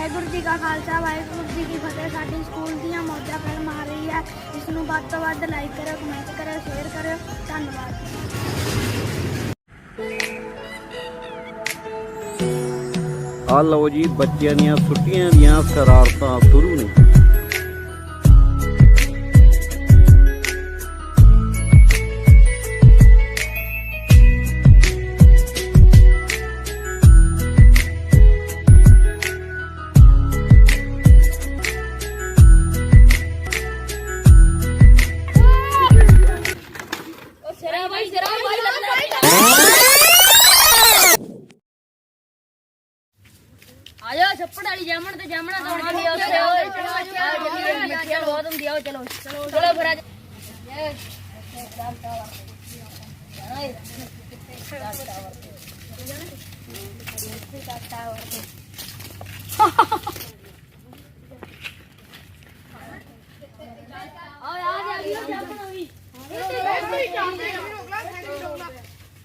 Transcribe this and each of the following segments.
ਵਾਹਿਗੁਰੂ ਜੀ ਕਾ ਖਾਲਸਾ, ਵਾਹਿਗੁਰੂ ਜੀ ਕੀ ਫਤਿਹ। ਸਾਡੀ ਸਕੂਲ ਦੀਆਂ ਮੌਜਾਂ ਫਿਲਮ ਆ ਰਹੀ ਹੈ। ਇਸ ਨੂੰ ਵੱਧ ਤੋਂ ਵੱਧ ਲਾਈਕ ਕਰਿਓ ਕਮੈਂਟ ਕਰਿਓ ਸ਼ੇਅਰ ਕਰਿਓ ਧੰਨਵਾਦ। ਆ ਲਓ ਜੀ, ਬੱਚਿਆਂ ਦੀਆਂ ਛੁੱਟੀਆਂ ਦੀਆਂ ਸ਼ਰਾਰਤਾਂ ਸ਼ੁਰੂ ਨੇ। ਆ ਛੱਪੜ ਵਾਲੀ ਜਾਮਣ ਤੇ ਜਾਮਣਾ ਤੋੜ ਕੇ ਲਿਆ ਉੱਥੇ, ਓਏ। ਆ ਮਿੱਠੀਆਂ ਬਹੁਤ ਹੁੰਦੀ ਆ ਚਲੋ। ਚਲੋ ਫਿਰ ਅੱਜ।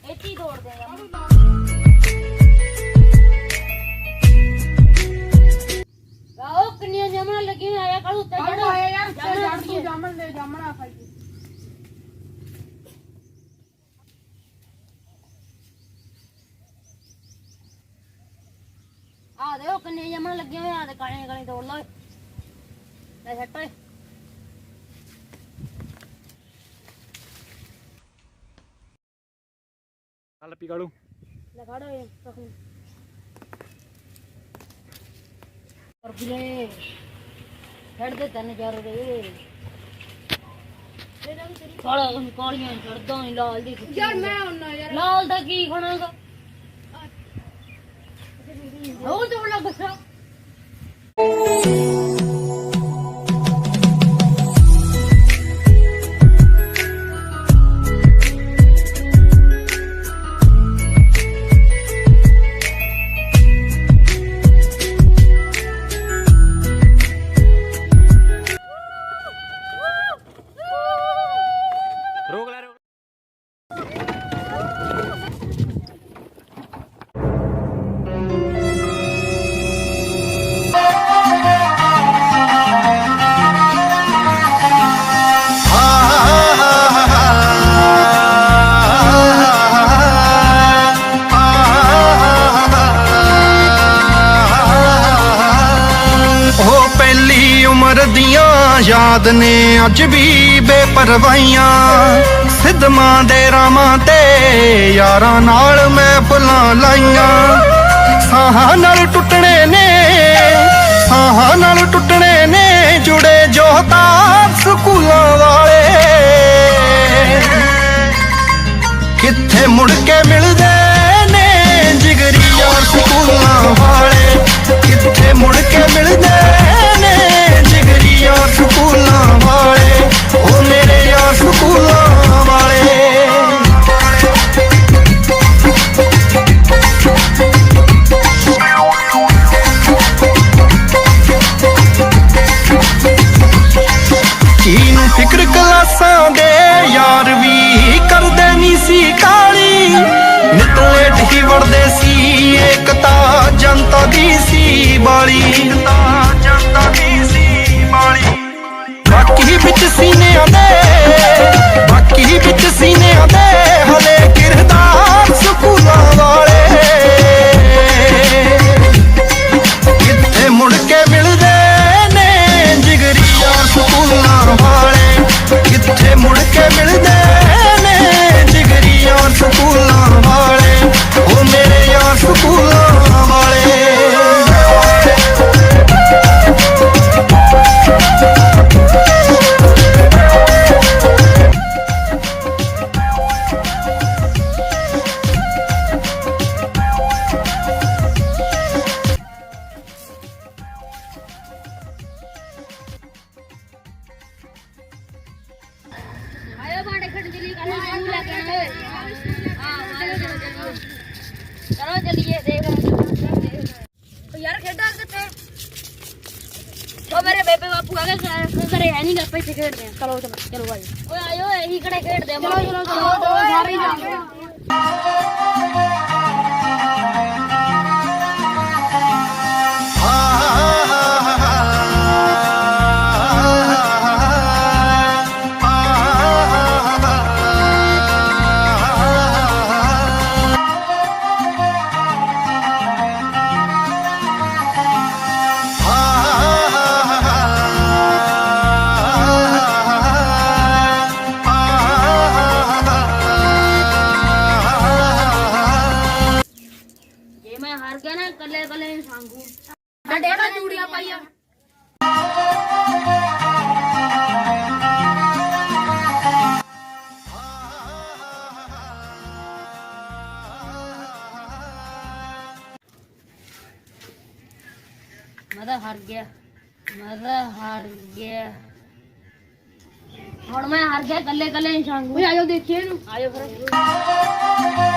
ਇੱਥੇ ਹੀ ਤੋੜ ਦੇਗਾ ਕਿੰਨੀਆਂ ਜਾਮਣਾ ਲੱਗੀਆਂ ਆਇਆ ਕੱਲ ਉੱਤੇ ਚੜੋ ਆਇਆ ਯਾਰ ਉੱਤੇ ਚੜ ਤੂੰ ਜਾਮਣ ਦੇ ਜਾਮਣਾ ਖਾਈ ਆ ਦੇਖੋ ਕਿੰਨੀਆਂ ਜਾਮਣਾ ਲੱਗੀਆਂ ਹੋਈਆਂ ਆ ਤੇ ਕਾਲੀਆਂ ਕਾਲੀਆਂ ਤੋੜ ਲਓ। ਲੈ ਛੱਟ ਓਏ। ਚੱਲ ਪੀ ਕਾਲੂ ਲੈ ਖੜ ਓਏ ਤਖੂ ਕਰ ਬਿਲੇ ਛੱਡ ਦੇ ਤੈਨੂੰ ਚਾਰ ਦੇ ਕਾਲਾ ਕਾਲੀਆਂ ਛੱਡਦਾ ਨਹੀਂ ਲਾਲ ਦੀ ਯਾਰ ਮੈਂ ਹੁੰਨਾ ਯਾਰ। ਲਾਲ ਦਾ ਕੀ ਖਾਣਾਗਾ? ਹੋਰ ਤੋਂ ਗੁੱਸਾ ਦੀਆਂ ਯਾਦ ਨੇ ਅੱਜ ਵੀ ਬੇਪਰਵਾਹੀਆਂ। ਸਿੱਧਮਾਂ ਦੇ ਰਾਮਾਂ ਤੇ ਯਾਰਾਂ ਨਾਲ ਮੈਂ ਭੁੱਲਾਂ ਲਾਈਆਂ। ਸਾਹਾਂ ਨਾਲ ਟੁੱਟਣੇ ਨੇ, ਸਾਹਾਂ ਨਾਲ ਟੁੱਟਣੇ ਨੇ ਜੁੜੇ ਜੋਤਾ ਸਕੂਲਾਂ ਵਾਲੇ। ਕਿੱਥੇ ਮੁੜ ਕੇ ਮਿਲਦੇ ਨੇ ਜਿਗਰੀ ਯਾਰ ਸਕੂਲਾਂ ਵਾਲੇ? ਕਿੱਥੇ ਮੁੜ ਕੇ ਮਿਲਦੇ ਸੀ ਬਾਲੀ ਜਨਤਾ ਦੀ ਸੀ ਬਾਲੀ ਬਾਕੀ ਵਿੱਚ ਸੀਨਿਆਂ ਦੇ ਮੈਂ ਤਾਂ ਹਾਰ ਗਿਆ ਮੈਂ ਤਾਂ ਹਾਰ ਗਿਆ। ਹੁਣ ਮੈਂ ਹਾਰ ਗਿਆ ਕੱਲੇ ਕੱਲੇ ਇਨਸਾਨ ਨੂੰ ਆਜੋ ਦੇਖੀਏ ਇਹਨੂੰ। ਆਜੋ ਫਿਰ।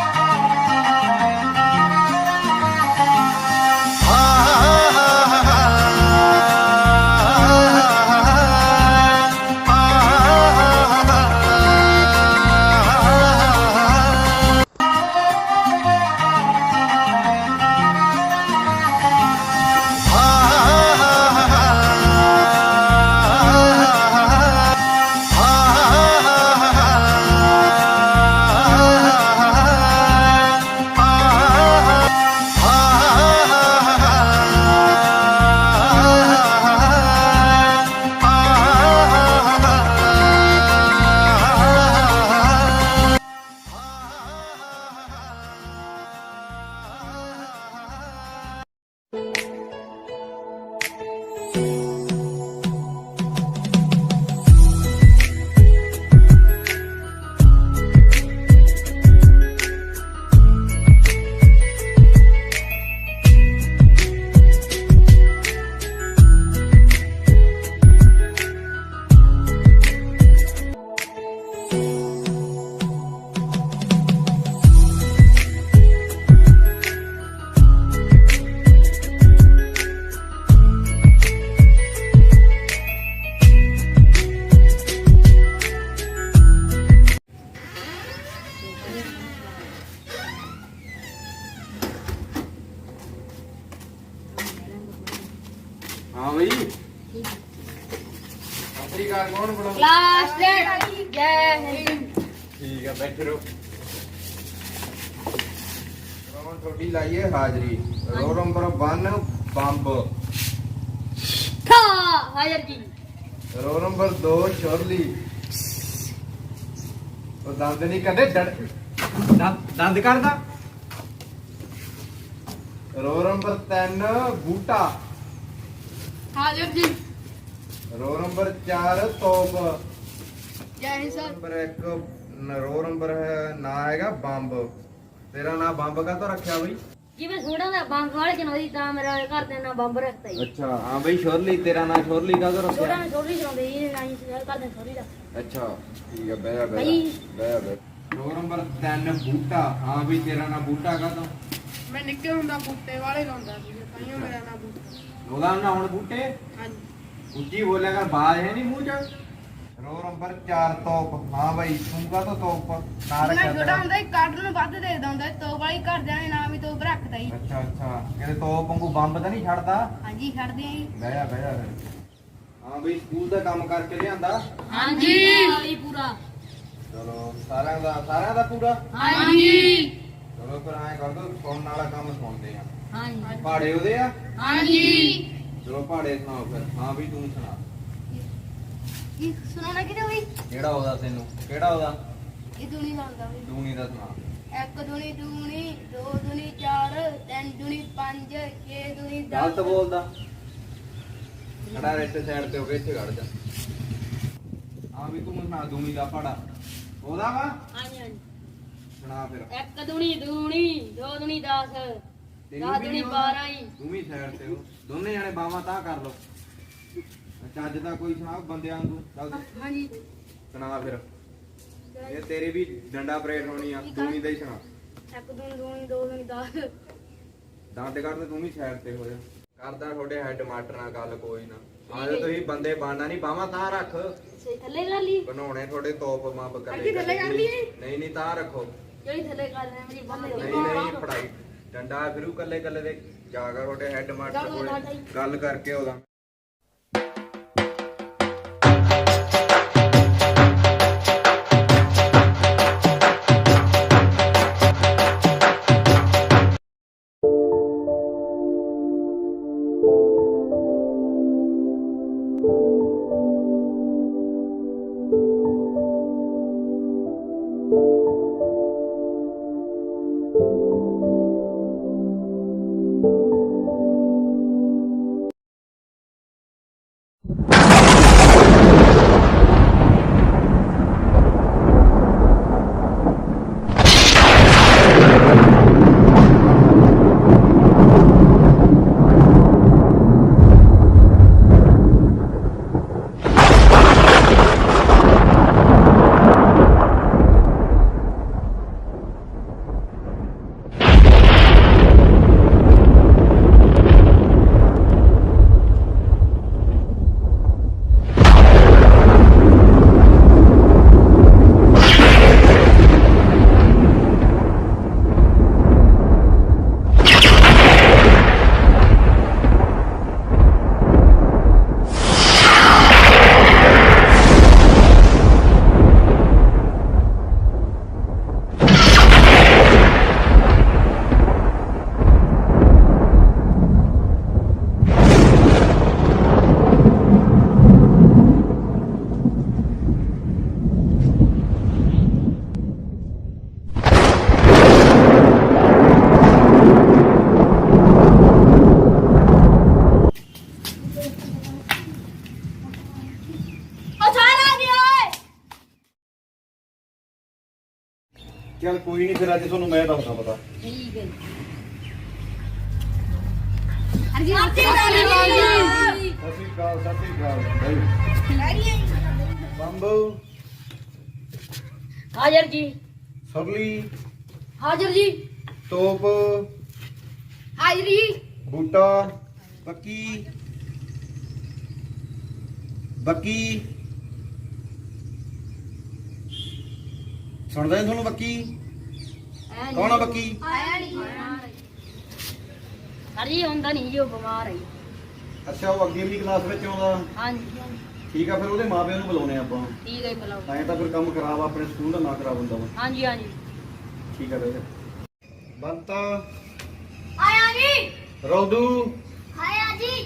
ਬੰਬ। ਖਾ ਹਾਜ਼ਰ ਜੀ ਰੋ ਨੰਬਰ 2 ਸ਼ੋਰਲੀ ਉਹ ਦੰਦ ਨਹੀਂ ਕਦੇ ਦੰਦ ਦੰਦ ਕਰਦਾ ਰੋ ਨੰਬਰ 3 ਬੂਟਾ। ਹਾਜ਼ਰ ਜੀ ਰੋ ਨੰਬਰ 4 ਤੋਪ। ਜੈ ਹਿੰਦ ਸਰ। ਨੰਬਰ 1 ਰੋ ਨੰਬਰ ਹੈ ਨਾਂ ਹੈਗਾ ਬੰਬ। ਤੇਰਾ ਨਾਂ ਬੰਬ ਕਾ ਤੋਂ ਰੱਖਿਆ ਬਈ? ਜਿਵੇਂ ਥੋੜਾ ਦਾ ਬੰਬ ਵਾਲੇ ਚਲਾਉਂਦੀ ਤਾਂ ਮੇਰਾ ਘਰ ਦੇ ਨਾਲ ਬੰਬ ਰੱਖਤਾ ਜੀ। ਅੱਛਾ ਹਾਂ ਬਈ ਸ਼ੋਰਲੀ ਤੇਰਾ ਨਾਂ ਸ਼ੋਰਲੀ ਕਾਹਦਾ ਛੋਟਾ ਰੱਖਿਆ ਮੈਂ ਛੋਟੀ ਚਲਾਉਂਦੇ ਜੀ ਨਾ ਜੀ ਘਰ ਦੇ ਛੋਟੀ ਦਾ। ਅੱਛਾ ਠੀਕ ਹੈ ਬਹਿ ਜਾ ਬਹਿ ਭਾਈ। ਬਹਿ ਜਾ। ਰੋ ਨੰਬਰ 3 ਬੂਟਾ। ਹਾਂ ਬਈ ਤੇਰਾ ਨਾਂ ਬੂਟਾ ਕਾ ਤੋਂ ਮੈਂ ਨਿੱਕੇ ਹੁੰਦਾ ਬੂਟੇ ਵਾਲੇ ਲਾਉਂਦਾ ਸੀ ਤਾਈਓ ਮੇਰਾ ਨਾਮ ਬੂਟਾ। ਉਹਦਾ ਨਾਂ ਹੁਣ ਬੂਟੇ? ਹਾਂਜੀ। ਉੱਚੀ ਬੋਲਿਆ ਕਰ ਬਾਜ ਹੈ ਨਹੀਂ ਮੂੰਹ ਚ? ਰੋ ਨੰਬਰ 4 ਤੋਪ ਹਾਂ ਬਈ ਤੂੰ ਕਾ ਤੋਂ ਤੋਪ ਨਾਂ ਮੈਂ ਰੱਖਿਆ ਛੋਟਾ? ਹੁੰਦਾ ਹੀ ਕਾਰਡ ਨੂੰ ਵੱਧ ਦੇਖਦਾ ਹੁੰਦਾ ਸੀ, ਤੋਪ ਵਾਲੀ ਘਰਦਿਆਂ ਨੇ ਨਾਮ ਹੀ ਤੋਪ ਰੱਖਤਾ ਹੀ। ਅੱਛਾ ਅੱਛਾ। ਕਿਤੇ ਤੋਪ ਵਾਂਗੂ ਬੰਬ ਤਾਂ ਨਹੀਂ ਛੱਡਦਾ? ਹਾਂਜੀ ਛੱਡਦੇ ਆਂ ਜੀ। ਬਹਿ ਜਾ ਬਹਿ ਜਾ ਫਿਰ। ਹਾਂ ਬਈ ਸਕੂਲ ਦਾ ਕੰਮ ਕਰਕੇ ਲਿਆਂਦਾ? ਹਾਂਜੀ। ਪੂਰਾ। ਚਲੋ ਸਾਰਿਆਂ ਦਾ ਸਾਰਿਆਂ ਦਾ ਪੂਰਾ? ਹਾਂਜੀ। ਚਲੋ ਫਿਰ ਐਂ ਕਰ ਦੋ ਸੁਣਨ ਵਾਲਾ ਕੰਮ ਸੁਣਦੇ ਆ। ਹਾਂਜੀ। ਪਹਾੜੇ ਉਹਦੇ ਆ? ਹਾਂਜੀ। ਚਲੋ ਪਹਾੜੇ ਸੁਣਾਓ ਫਿਰ। ਹਾਂ ਵੀ ਤੂੰ ਸੁਣਾ। ਇਹ ਸੁਣਾਉਣਾ ਕਿਤੇ ਹੋਈ ਕਿਹੜਾ ਉਹਦਾ ਤੈਨੂੰ? ਕਿਹੜਾ ਉਹਦਾ ਇਹ ਦੁਨੀ ਲਾਉਂਦਾ ਵੀ? ਤੂੰ ਨਹੀਂ ਦਾ ਸੁਣਾ। ਇੱਕ ਦੁਨੀ ਦੂਣੀ ਦੋ ਦੁਨੀ ਚਾਰ ਤਿੰਨ ਦੁਨੀ ਪੰਜ ਛੇ ਦੁਨੀ ਗਲਤ 10 ਬੋਲਦਾ। ਖੜਾ ਰੈਟ ਸਾਈਡ ਤੇ ਹੋ ਕੇ ਇੱਥੇ ਖੜ ਜਾ। ਹਾਂ ਵੀ ਤੂੰ ਸੁਣਾ ਦੂਣੀ ਦਾ ਪਹਾੜਾ। ਉਹਦਾ ਵਾ? ਹਾਂਜੀ ਹਾਂਜੀ। ਸੁਣਾ ਫਿਰ। ਇੱਕ ਦੁਨੀ ਦੂਣੀ ਦੋ ਦੁਨੀ 10 ਤੈਨੂੰ ਦਸ ਆਉਂਦਾ? 12 ਹੀ। ਤੂੰ ਵੀ ਸਾਈਡ ਤੇ ਹੋ। ਦੋਨੇ ਜਾਣੇ ਬਾਵਾ ਤਾਂ ਕਰ ਲੋ ਚੱਜ ਦਾ ਕੋਈ ਸੁਣਾ ਬੰਦਿਆਂ ਨੂੰ ਚੱਲ ਹਾਂਜੀ। ਸੁਣਾ ਫਿਰ। ਇਹ ਤੇਰੀ ਵੀ ਡੰਡਾ ਪਰੇਡ ਹੋਣੀ ਆ ਦੂਣੀ ਦਾ ਹੀ ਸੁਣਾ। ਇੱਕ ਦੁਨੀ ਦੂਣੀ ਦੋ ਦੁਨੀ 10 ਦੰਦ ਕੱਢ ਤੂੰ ਵੀ ਸਾਈਡ ਤੇ ਹੋ ਜਾ। ਕਰਦਾ ਤੁਹਾਡੇ ਹੈਡ ਮਾਸਟਰ ਨਾਲ ਗੱਲ ਕੋਈ ਨਾ। ਆਜੋ ਤੁਸੀਂ ਬੰਦੇ ਬਾਣਾ ਨਹੀਂ ਬਾਵਾ ਤਾਂ ਰੱਖ। ਥੱਲੇ ਕਰ ਲਈ? ਬਣਾਉਣੇ ਤੁਹਾਡੇ ਤੋਪ ਮੰਬ ਕਰ ਅੱਗੇ ਥੱਲੇ ਕਰ ਲਈਏ? ਨਹੀਂ ਨਹੀਂ ਤਾਂ ਰੱਖੋ। ਜਿਹੜੀ ਥੱਲੇ ਕਰ ਲੈ ਮੇਰੀ ਬੰਦ ਨਹੀਂ ਨਹੀਂ ਪੜਾਈ ਡੰਡਾ ਫਿਰੂ ਕੱਲੇ ਕੱਲੇ ਦੇ। ਜਾ ਕੇ ਤੁਹਾਡੇ ਹੈਡ ਮਾਸਟਰ ਕੋਲ। ਗੱਲ ਕਰਕੇ ਉਹਦਾ ਕੋਈ ਨਹੀਂ ਫਿਰ ਅੱਜ ਤੁਹਾਨੂੰ ਮੈਂ ਦੱਸਦਾ ਪਤਾ। ਠੀਕ ਹੈ ਸਤਿ ਸ਼੍ਰੀ ਅਕਾਲ ਸਤਿ ਸ਼੍ਰੀ ਅਕਾਲ ਬੰਬੂ। ਹਾਜ਼ਰ ਜੀ। ਸਰਲੀ ਹਾਜ਼ਰ ਜੀ। ਤੋਪ। ਹਾਜ਼ਰੀ। ਬੂਟਾ। ਬੱਕੀ। ਬੱਕੀ। ਸੁਣਦਾ ਨੀ ਤੁਹਾਨੂੰ ਬੱਕੀ? ਕੌਣ ਆ ਬੱਕੀ? ਸਰ ਜੀ ਹੁੰਦਾ ਨਹੀਂ ਜੀ ਉਹ ਬਿਮਾਰ ਹੈ। ਅੱਛਾ ਉਹ ਅੱਗੇ ਵੀ ਕਲਾਸ ਵਿੱਚ ਆਉਂਦਾ। ਹਾਂਜੀ ਠੀਕ ਆ ਫਿਰ ਉਹਦੇ ਮਾਪਿਆਂ ਨੂੰ ਬੁਲਾਉਣੇ ਆਪਾਂ। ਠੀਕ ਹੈ ਬੁਲਾਓ। ਐਂ ਤਾਂ ਫਿਰ ਕੰਮ ਖਰਾਬ ਆ ਆਪਣੇ ਸਕੂਲ ਦਾ ਨਾ ਖਰਾਬ ਹੁੰਦਾ ਵਾ। ਹਾਂਜੀ ਹਾਂਜੀ। ਠੀਕ ਆ ਬੇਟੇ ਬੰਤਾ। ਆਇਆ ਜੀ। ਰੌਦੂ। ਆਇਆ ਜੀ।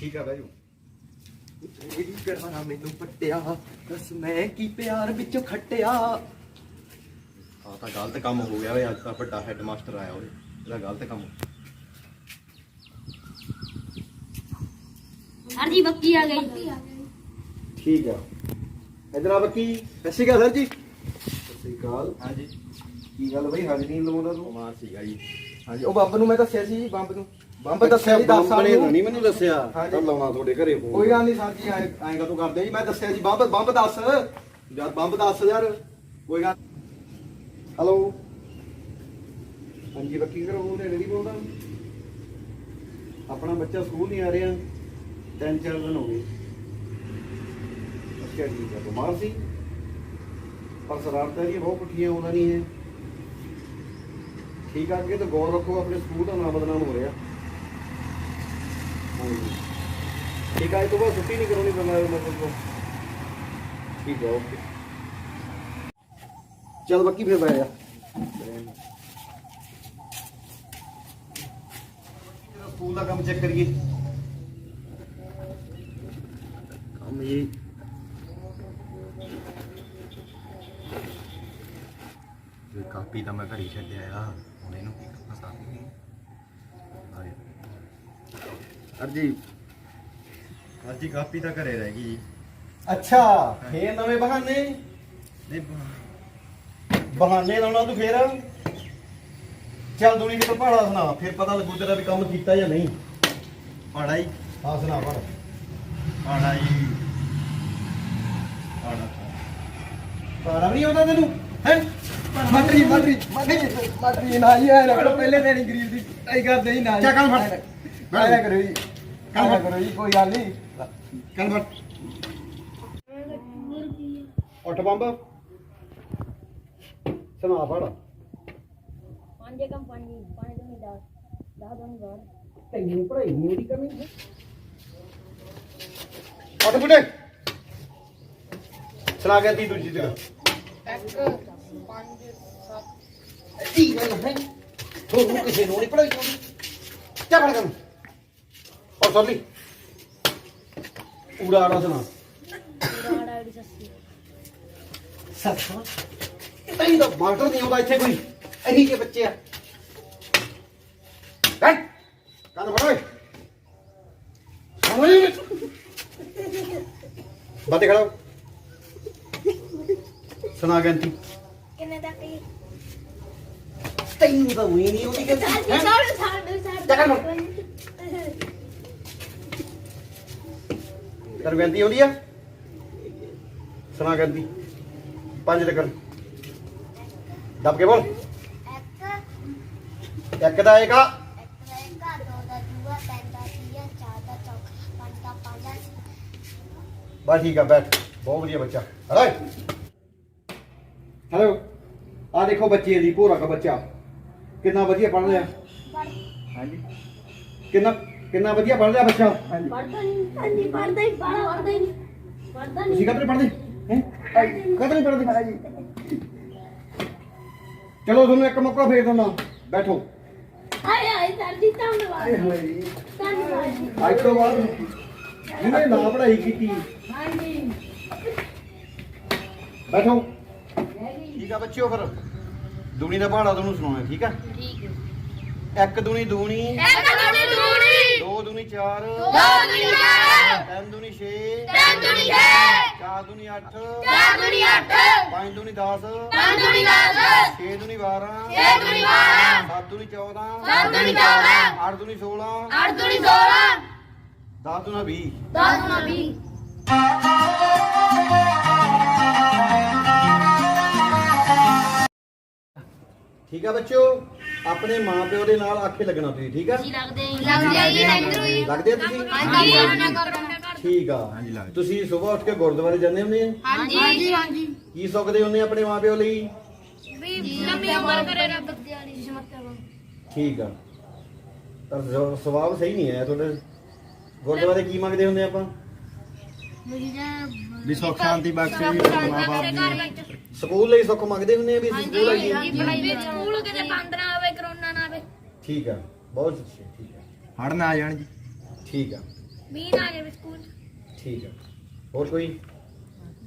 ਠੀਕ ਆ ਬੈਜੋ ਮੇਰੀ ਗੜਾਣਾ ਮੈਨੂੰ ਪੱਟਿਆ ਦੱਸ ਮੈਂ ਕੀ ਪਿਆਰ ਵਿੱਚੋਂ ਖੱਟਿਆ। ਆ ਤਾਂ ਗਲਤ ਕੰਮ ਹੋ ਗਿਆ ਓਏ ਅੱਜ ਤਾਂ ਵੱਡਾ ਹੈਡਮਾਸਟਰ ਆਇਆ ਓਏ ਇਹਦਾ ਗਲਤ ਕੰਮ। ਸਰ ਜੀ ਬੱਕੀ ਆ ਗਈ। ਠੀਕ ਆ। ਇਧਰ ਆ ਬੱਕੀ ਸਤਿ ਸ਼੍ਰੀ ਅਕਾਲ ਸਰ ਜੀ। ਸਤਿ ਸ਼੍ਰੀ ਅਕਾਲ। ਹਾਂਜੀ। ਕੀ ਗੱਲ ਬਈ ਹਾਜ਼ਰੀ ਨਹੀਂ ਲਵਾਉਂਦਾ ਤੂੰ? ਬਿਮਾਰ ਸੀਗਾ ਜੀ। ਹਾਂਜੀ ਉਹ ਬੰਬ ਨੂੰ ਮੈਂ ਦੱਸਿਆ ਸੀ ਜੀ ਬੰਬ ਨੂੰ। ਬੰਬ ਦੱਸਿਆ ਜੀ 10 ਸਾਲ ਬੰਬ ਨੇ ਨਹੀਂ ਮੈਨੂੰ ਦੱਸਿਆ। ਤਾਂ ਲਾਉਣਾ ਤੁਹਾਡੇ ਘਰੇ ਫੋਨ। ਕੋਈ ਗੱਲ ਨਹੀਂ ਸਰ ਜੀ ਐਂ ਐਂ ਕਰਦੇ ਜੀ? ਮੈਂ ਦੱਸਿਆ ਜੀ ਬੰਬ ਬੰਬ ਦੱਸ। ਯਾਰ ਬੰਬ ਦੱਸ ਯਾਰ ਕੋਈ ਗੱਲ ਹੈਲੋ ਹਾਂਜੀ ਵਕੀਲ ਘਰੋਂ ਬੋਲਦੇ ਨਹੀਂ ਬੋਲਦਾ। ਆਪਣਾ ਬੱਚਾ ਸਕੂਲ ਨਹੀਂ ਆ ਰਿਹਾ। ਤਿੰਨ, ਚਾਰ ਦਿਨ ਹੋ ਗਏ। ਅੱਛਾ ਠੀਕ ਹੈ ਬਿਮਾਰ ਸੀ। ਪਰ ਸ਼ਰਾਰਤਾਂ ਜੀ ਬਹੁਤ ਪੁੱਠੀਆਂ ਆਉਂਦਾ ਨਹੀਂ ਹੈ ਠੀਕ ਆ, ਅੱਗੇ ਤਾਂ ਗੌਰ ਰੱਖੋ, ਆਪਣੇ ਸਕੂਲ ਦਾ ਨਾਮ ਬਦਨਾਮ ਹੋ ਰਿਹਾ। ਹਾਂਜੀ। ਠੀਕ ਆ, ਇਹ ਤੋਂ ਬਾਅਦ ਛੁੱਟੀ ਨਹੀਂ ਕਰਾਉਣੀ ਬਿਮਾਰ ਮਤਲਬ ਠੀਕ ਹੈ ਓਕੇ। ਚੱਲ ਬੱਕੀ ਫਿਰ ਬਹਿ ਜਾ। ਸਕੂਲ ਦਾ ਕੰਮ ਚੈੱਕ ਕਰੀਏ। ਕੰਮ ਇਹ ਇਹ ਕਾਪੀ ਤਾਂ ਮੈਂ ਘਰੀ ਛੱਡਿਆ ਆ ਹੁਣ ਇਹਨੂੰ ਕੀ ਕਰਨਾ ਸਾਹ ਸਰ ਜੀ। ਅੱਜ ਕਾਪੀ ਤਾਂ ਘਰੇ ਰਹਿ ਗਈ ਜੀ। ਅੱਛਾ ਫੇਰ ਨਵੇਂ ਬਹਾਨੇ? ਨਹੀਂ ਬਹਾਨੇ ਲਾਉਣਾ ਤੂੰ ਫੇਰ ਚੱਲ ਦੁਨੀ ਕਿਤੇ ਪਹਾੜਾ ਸੁਣਾ ਫਿਰ ਪਤਾ ਲੱਗੂ ਤੇਰਾ ਵੀ ਕੰਮ ਕੀਤਾ ਜਾਂ ਨਹੀਂ। ਪਾੜਾ ਜੀ ਹਾਂ ਸੁਣਾ ਪਹਾੜਾ। ਜੀ ਪਾੜਾ ਪਹਾੜਾ ਵੀ ਨਹੀਂ ਆਉਂਦਾ ਤੈਨੂੰ ਹੈ? ਮਟਰੀ ਮਟਰੀ ਮਟਰੀ ਮਟਰੀ ਨਾ ਹੀ ਆਇਆ ਕਰੋ ਪਹਿਲੇ ਦਿਨ ਹੀ ਗਰੀਬ ਦੀ ਆਈ ਕਰਦੇ ਹੀ ਨਾ ਚੱਲ ਕੰਨ ਫੜ। ਆਇਆ ਕਰੋ ਜੀ ਕੰਨ। ਕਰੋ ਜੀ ਕੋਈ ਗੱਲ ਨਹੀਂ। ਕੰਨ ਫੜ। ਉੱਠ ਬੰਬ। ਸੁਣਾ ਪਹਾੜਾ ਪੰਜ ਏਕਮ ਪੰਜ ਪੰਜ ਦੋ ਦਸ ਦਸ ਦੋ ਬਾਰ ਤੈਨੂੰ ਪੜਾਈ ਨਹੀਂ ਉਹਦੀ ਕਰਨੀ ਉੱਠ ਬੁੱਢੇ ਸੁਣਾ ਗਿਆ ਤੀ ਦੂਜੀ ਜਗ੍ਹਾ। ਕੀ ਗੱਲ ਹੈ। ਤੁਹਾਨੂੰ ਕਿਸੇ ਨੂੰ ਨਹੀਂ ਪੜਾਈ ਆਉਂਦੀ। ਕਿਆ ਪੜ ਕਰ ਔਰ ਸੋਲੀ ਪੂਰਾ ਆੜਾ ਸੁਣਾ। ਸੱਸੀ। ਸੱਸਾਂ ਤੈਨੂੰ ਤਾਂ ਮਾਸਟਰ ਨਹੀਂ ਆਉਂਦਾ ਇੱਥੇ ਕੋਈ। ਇਹੀ ਜਿਹੇ ਬੱਚੇ ਆ। ਹੈ? ਕੰਨ ਫੜ ਓਏ। ਓਏ ਬਾਤੇ ਖੜਾ। ਹੋ। ਸੁਣਾ ਗੰਤੀ। ਕਿੰਨੇ ਤੱਕ ਹੀ? ਤੈਨੂੰ ਤਾਂ ਹੋਈ ਨਹੀਂ ਉਹਦੀ ਗੰਤੀ ਹੈਂ? ਸਾਡੇ ਸਾਡੇ ਸਾਡੇ ਚੱਕਰ ਮਾਰ। ਤੇਰੀ ਆਉਂਦੀ ਆ। ਸੁਣਾ ਗੰਤੀ। ਪੰਜ ਤੱਕ ਦੱਬ ਕੇ ਬੋਲ। ਇੱਕ ਇੱਕ ਦਾ ਏਕਾ ਇੱਕ। ਦਾ ਇੱਕ ਦੋ ਦਾ ਦੂਆ ਤਿੰਨ ਦਾ ਤੀਆ ਚਾਰ ਦਾ ਚੌਥਾ ਪੰਜ ਦਾ ਪੰਜ ਦਾ ਬਸ ਠੀਕ ਆ ਬੈਠ। ਬਹੁਤ ਵਧੀਆ ਬੱਚਾ। ਹਲੇ ਹੈਲੋ ਆ ਦੇਖੋ ਬੱਚੇ ਦੀ ਭੋਰਾ ਦਾ ਬੱਚਾ। ਕਿੰਨਾ ਵਧੀਆ ਪੜ੍ਹ ਰਿਹਾ। ਹਾਂਜੀ। ਕਿੰਨਾ ਕਿੰਨਾ ਵਧੀਆ ਪੜ੍ਹ ਰਿਹਾ ਬੱਚਾ। ਪੜਦਾ ਨਹੀਂ ਹਾਂਜੀ ਪੜਦਾ ਹੀ ਪੜਦਾ ਹੀ ਨਹੀਂ ਪੜਦਾ ਤੁਸੀਂ ਕਦੋਂ ਪੜ੍ਹਦੇ? ਹੈ? ਕਦੋਂ ਨਹੀਂ ਪੜ੍ਹਦੇ? ਚਲੋ ਤੁਹਾਨੂੰ ਇੱਕ ਮੌਕਾ ਫੇਰ ਦਿੰਦਾ। ਬੈਠੋ। ਹਾਏ ਹਾਏ ਸਰ ਜੀ ਧੰਨਵਾਦ। ਧੰਨਵਾਦ। ਜੀ ਅੱਜ ਤੋਂ ਬਾਅਦ ਜਿਹਨੇ ਨਾ ਪੜ੍ਹਾਈ ਕੀਤੀ ਹਾਂਜੀ। ਬੈਠੋ। ਠੀਕ ਆ ਬੱਚਿਓ ਫਿਰ। ਦੂਣੀ ਦਾ ਪਹਾੜਾ ਤੁਹਾਨੂੰ ਸੁਣਾਉਣਾ ਠੀਕ ਆ? ਠੀਕ ਹੈ। ਇੱਕ ਦੂਣੀ ਦੂਣੀ। ਇੱਕ ਦੋ ਦੂਣੀ। ਦੋ ਦੂਣੀ ਚਾਰ। ਦੋ ਦੂਣੀ ਚਾਰ। ਤਿੰਨ ਦੂਣੀ 6 ਤਿੰਨ ਦੁਨੀ ਛੇ। ਚਾਰ ਦੂਣੀ 8 ਚਾਰ ਦੁਨੀ ਅੱਠ। ਪੰਜ ਦੂਣੀ 10 ਪੰਜ ਦੁਨੀ ਦਸ। 6 ਦੂਣੀ 12 ਛੇ ਦੁਨੀ ਬਾਰਾਂ 7 ਦੂਣੀ 14 ਸੱਤ ਦੁਨੀ ਚੌਦਾਂ। 8 ਦੂਣੀ 16 ਅੱਠ ਦੁਨੀ ਸੋਲਾਂ। 10 ਦੂਣਾ 20 ਦਸ ਦੁਨਾ ਵੀਹ। ਠੀਕ ਆ ਬੱਚਿਓ? ਆਪਣੇ ਮਾਪਿਓ ਦੇ ਨਾਲ ਆਖੇ ਲੱਗਣਾ ਤੁਸੀਂ ਠੀਕ ਆ? ਲੱਗਦੇ ਜੀ। ਇਧਰੋਂ ਹੀ ਲੱਗਦੇ ਆ। ਤੁਸੀਂ? ਹਾਂਜੀ ਠੀਕ ਆ। ਤੁਸੀਂ ਸਵੇਰ ਉੱਠ ਕੇ ਗੁਰਦੁਆਰੇ ਜਾਂਦੇ ਹੁੰਦੇ ਆ? ਹਾਂਜੀ ਹਾਂਜੀ ਕੀ ਸੁਖਦੇ ਹੁੰਦੇ ਆ ਆਪਣੇ ਮਾਪਿਓ ਲਈ? ਵੀ ਲੰਮੀ ਉਮਰ ਕਰੇ ਰੱਬ। ਦੀ ਸਮੱਸਿਆ ਠੀਕ ਆ। ਤਾਂ ਸਵਾਬ ਸਹੀ ਨਹੀਂ ਆਇਆ ਤੁਹਾਡੇ। ਗੁਰਦੁਆਰੇ ਕੀ ਮੰਗਦੇ ਹੁੰਦੇ ਆਪਾਂ? ਵੀ ਸੁੱਖ ਸ਼ਾਂਤੀ ਬਖਸ਼ੇ ਵੀ ਮਾਂ-ਬਾਪ ਦੀ ਸਕੂਲ ਲਈ ਸੁੱਖ ਮੰਗਦੇ ਹੁੰਦੇ ਆ ਵੀ ਅਸੀਂ ਸਕੂਲ ਆਈਏ? ਸਕੂਲ ਕਿਤੇ ਬੰਦ ਨਾ ਹੋਵੇ ਕਰੋਨਾ ਨਾ ਆਵੇ। ਠੀਕ ਆ। ਬਹੁਤ ਅੱਛਾ ਠੀਕ ਆ। ਹੜ ਨਾ ਆ ਜਾਣ ਜੀ। ਠੀਕ ਆ। ਮੀਂਹ ਨਾ ਆ ਜਾਵੇ ਸਕੂਲ। ਠੀਕ ਆ। ਹੋਰ ਕੋਈ?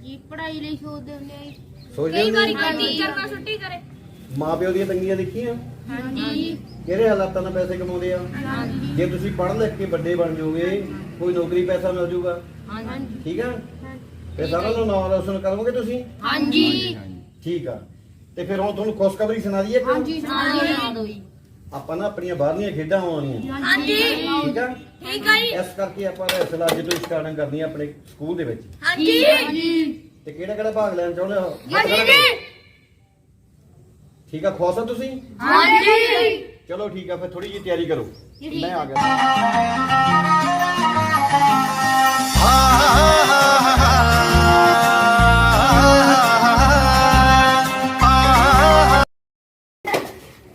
ਜੀ ਪੜ੍ਹਾਈ ਲਈ ਸੋਚਦੇ ਹੁੰਦੇ ਆ ਸੋਚਦੇ ਕਈ ਵਾਰੀ ਹੁੰਦੇ ਕੋਈ ਟੀਚਰ ਨਾ ਛੁੱਟੀ ਕਰੇ। ਮਾਪਿਓ ਦੀਆਂ ਤੰਗੀਆਂ ਦੇਖੀਆਂ? ਹਾਂਜੀ। ਕਿਹੜੇ ਹਾਲਾਤਾਂ ਨਾਲ ਪੈਸੇ ਕਮਾਉਂਦੇ ਆ? ਜੇ ਤੁਸੀਂ ਪੜ੍ਹ ਲਿਖ ਕੇ ਵੱਡੇ ਬਣ ਜਾਓਗੇ ਕੋਈ ਨੌਕਰੀ ਪੈਸਾ ਮਿਲ ਜਾਊਗਾ। ਹਾਂਜੀ। ਠੀਕ ਆ? ਤੇ ਸਾਰਾ ਨੂੰ ਨਾਮ ਰੋਸ਼ਨ ਕਰੋਗੇ ਤੁਸੀਂ? ਹਾਂਜੀ। ਠੀਕ ਆ। ਤੇ ਫਿਰ ਹੁਣ ਤੁਹਾਨੂੰ ਖੁਸ਼ਖਬਰੀ ਸੁਣਾ ਦਈਏ ਕਿ ਹਾਂਜੀ ਸੁਣਾ ਦਿਓ ਜੀ। ਆਪਾਂ ਨਾ ਆਪਣੀਆਂ ਬਾਹਰਲੀਆਂ ਖੇਡਾਂ ਆਉਣੀਆਂ। ਹਾਂਜੀ। ਠੀਕ ਆ? ਠੀਕ ਆ ਜੀ। ਇਸ ਕਰਕੇ ਆਪਾਂ ਰੈਸਲ ਅੱਜ ਤੋਂ ਸਟਾਰਟਿੰਗ ਕਰਨੀ ਆ ਆਪਣੇ ਸਕੂਲ ਦੇ ਵਿੱਚ। ਹਾਂਜੀ। ਤੇ ਕਿਹੜਾ ਕਿਹੜਾ ਭਾਗ ਲੈਣ ਚਾਹੁੰਦੇ ਹੋ? ਹਾਂਜੀ ਜੀ। ਠੀਕ ਆ ਖੁਸ਼ ਤੁਸੀਂ? ਹਾਂਜੀ ਚਲੋ ਠੀਕ ਆ ਫਿਰ ਥੋੜੀ ਜਿਹੀ ਤਿਆਰੀ ਕਰੋ। ਮੈਂ ਆ। ਗਿਆ।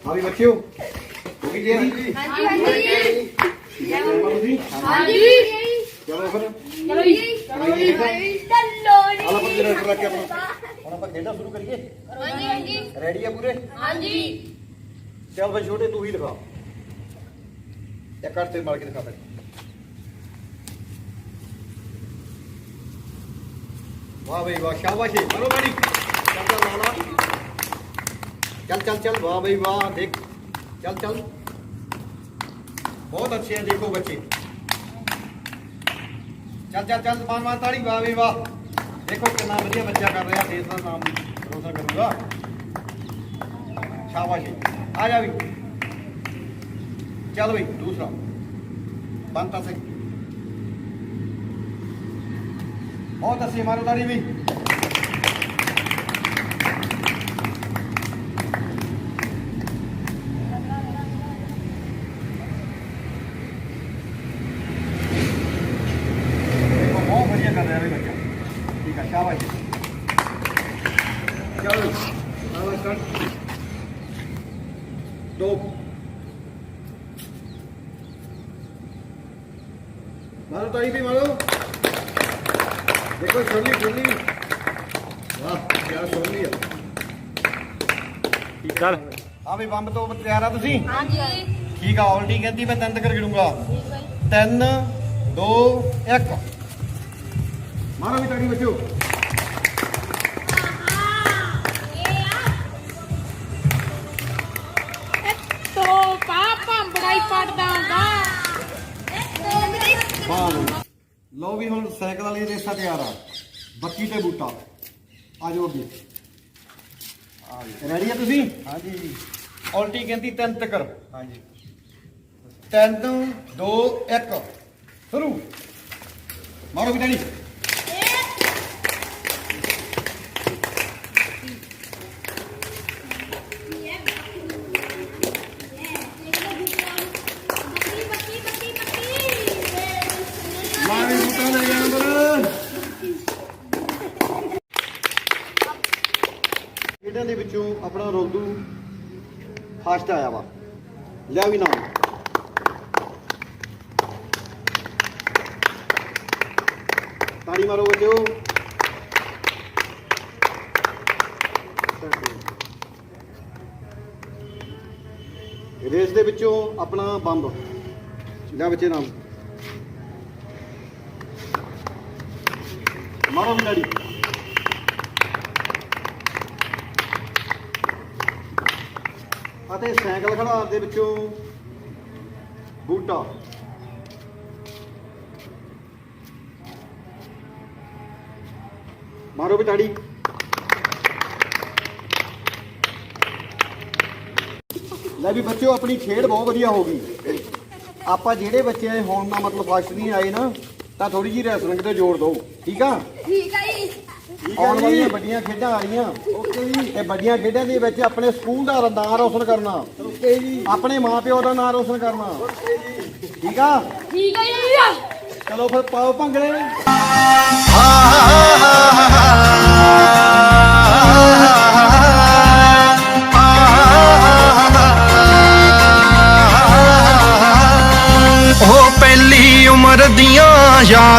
ਹਾਂ ਵੀ ਬੱਚਿਓ ਹੋ ਗਈ ਤਿਆਰੀ? ਹਾਂਜੀ ਤੁਸੀਂ ਹਾਂਜੀ। ਚਲੋ ਫਿਰ। ਚਲੋ ਜੀ। ਚਲੋ ਜੀ। ਜਨਰੇਟਰ ਰੱਖ ਕੇ ਆਪਣਾ। ਹੁਣ ਆਪਾਂ ਖੇਡਾਂ ਸ਼ੁਰੂ ਕਰੀਏ? ਹਾਂਜੀ ਹਾਂਜੀ। ਰੈਡੀ ਆ ਪੂਰੇ? ਹਾਂਜੀ। ਚੱਲ ਬਈ ਛੋਟੇ ਤੂੰ ਹੀ ਦਿਖਾ। ਇੱਕ ਤੇ ਮਾਰ ਕੇ ਦਿਖਾ ਪਹਿਲੇ ਵਾਹ ਬਈ ਵਾਹ ਸ਼ਾਬਾਸ਼ ਮਾਰੋ ਬਾੜੀ ਚੱਲ ਚੱਲ ਲਾਲਾ ਚੱਲ ਚੱਲ ਚੱਲ ਵਾਹ ਬਈ ਵਾਹ ਦੇਖ। ਚੱਲ ਚੱਲ। ਬਹੁਤ ਅੱਛੇ ਹੈ ਦੇਖੋ ਬੱਚੇ। ਚੱਲ ਚੱਲ ਚੱਲ ਮਾਰ ਮਾਰ ਤਾੜੀ। ਵਾਹ ਬਈ ਵਾਹ। ਦੇਖੋ ਕਿੰਨਾ ਵਧੀਆ ਬੱਚਾ ਕਰ ਰਿਹਾ ਦੇਸ਼ ਦਾ ਨਾਮ ਰੋਸ਼ਨ ਕਰੂਗਾ। ਸ਼ਾਬਾਸ਼ ਆ ਜਾ ਵੀ। ਚੱਲ ਬਈ, ਦੂਸਰਾ। ਬੰਤਾ ਸਿੰਘ ਬਹੁਤ ਅੱਛੀ ਮਾਰੋ ਵੀ ਦੇਖੋ ਬਹੁਤ ਵਧੀਆ ਕਰ ਰਿਹਾ ਵੀ ਬੱਚਾ ਠੀਕ ਆ ਸ਼ਾਬਾਸ਼ ਚਲੋ ਆਵਾ ਸਟਾਰਟ ਦੋ ਮਾਰੋ ਤਾਈ ਵੀ ਮਾਰੋ। ਦੇਖੋ ਛੋਲੀ ਛੋਲੀ ਵਾਹ ਕਿਆ ਛੋਲੀ ਆ। ਚੱਲ। ਆ ਵੀ ਬੰਬ ਤੋਂ ਤਿਆਰ ਆ ਤੁਸੀਂ? ਹਾਂਜੀ ਠੀਕ ਆ ਆਲਰੇਡੀ ਕਹਿੰਦੀ ਮੈਂ ਤਿੰਨ ਤੱਕ ਗਿਣੂੰਗਾ। ਤਿੰਨ ਦੋ ਇੱਕ। ਮਾਰੋ ਵੀ ਤਾੜੀ ਬੱਚੋ ਤੋ ਪਾਪਾ ਬੜਾਈ ਪੜਦਾ ਹੁੰਦਾ। ਬਈ। ਲਓ ਵੀ ਹੁਣ ਸਾਈਕਲ ਵਾਲੀ ਰੇਸਾਂ ਤਿਆਰ ਆ। ਬੱਕੀ ਤੇ ਬੂਟਾ। ਆ ਜਾਓ ਅੱਗੇ। ਰੈਡੀ ਆ ਤੁਸੀਂ? ਹਾਂਜੀ ਉਲਟੀ ਕਹਿੰਦੀ ਤਿੰਨ ਤੱਕਰ ਹਾਂਜੀ। ਤਿੰਨ ਦੋ ਇੱਕ। ਸ਼ੁਰੂ। ਮਾਰੋ ਵੀ ਡੈਡੀ ਮਾਰੇ ਬੂਟਾ ਲੈ ਗਿਆ ਅੰਦਰ ਇਹਨਾਂ ਦੇ ਵਿੱਚੋਂ ਆਪਣਾ ਰੋਦੂ ਫਾਸਟ ਆਇਆ ਵਾ। ਲਿਆ ਵੀ ਨਾਮ। ਤਾੜੀ ਮਾਰੋ ਬੱਚਿਓ। ਰੇਸ ਦੇ ਵਿੱਚੋਂ ਆਪਣਾ ਬੰਬ। ਲਿਆ ਬੱਚੇ ਨਾਮ। ਮਾਰੋ ਵੀ ਡੈਡੀ ਅਤੇ ਸਾਈਕਲ ਖਿਡਾਰ ਦੇ ਵਿੱਚੋਂ ਬੂਟਾ। ਮਾਰੋ ਵੀ ਤਾੜੀ ਲੈ ਵੀ ਬੱਚਿਓ, ਆਪਣੀ ਖੇਡ ਬਹੁਤ ਵਧੀਆ ਹੋ ਗਈ। ਆਪਾਂ ਜਿਹੜੇ ਬੱਚੇ ਹੋਣ ਦਾ ਮਤਲਬ ਫਸਟ ਨਹੀਂ ਆਏ ਨਾ, ਤਾਂ ਥੋੜੀ ਜੀ ਰੈਸਲਿੰਗ ਤੇ ਜ਼ੋਰ ਦਿਓ। ਠੀਕ ਆ? ਠੀਕ ਆ ਆਉਣ ਵਾਲੀਆਂ ਵੱਡੀਆਂ ਖੇਡਾਂ ਆ ਰਹੀਆਂ। ਓਕੇ ਜੀ। ਇਹ ਵੱਡੀਆਂ ਖੇਡਾਂ ਦੇ ਵਿੱਚ ਆਪਣੇ ਸਕੂਲ ਦਾ ਨਾਂ ਰੋਸ਼ਨ ਕਰਨਾ। ਓਕੇ ਜੀ। ਆਪਣੇ ਮਾਪਿਓ ਦਾ ਨਾਂ ਰੋਸ਼ਨ ਕਰਨਾ। ਓਕੇ ਜੀ। ਠੀਕ ਆ? ਠੀਕ ਹੈ ਜੀ ਚਲੋ ਫਿਰ ਪਾਓ ਭੰਗੜੇ। ਉਹ ਪਹਿਲੀ ਉਮਰ ਦੀਆਂ ਯਾਦ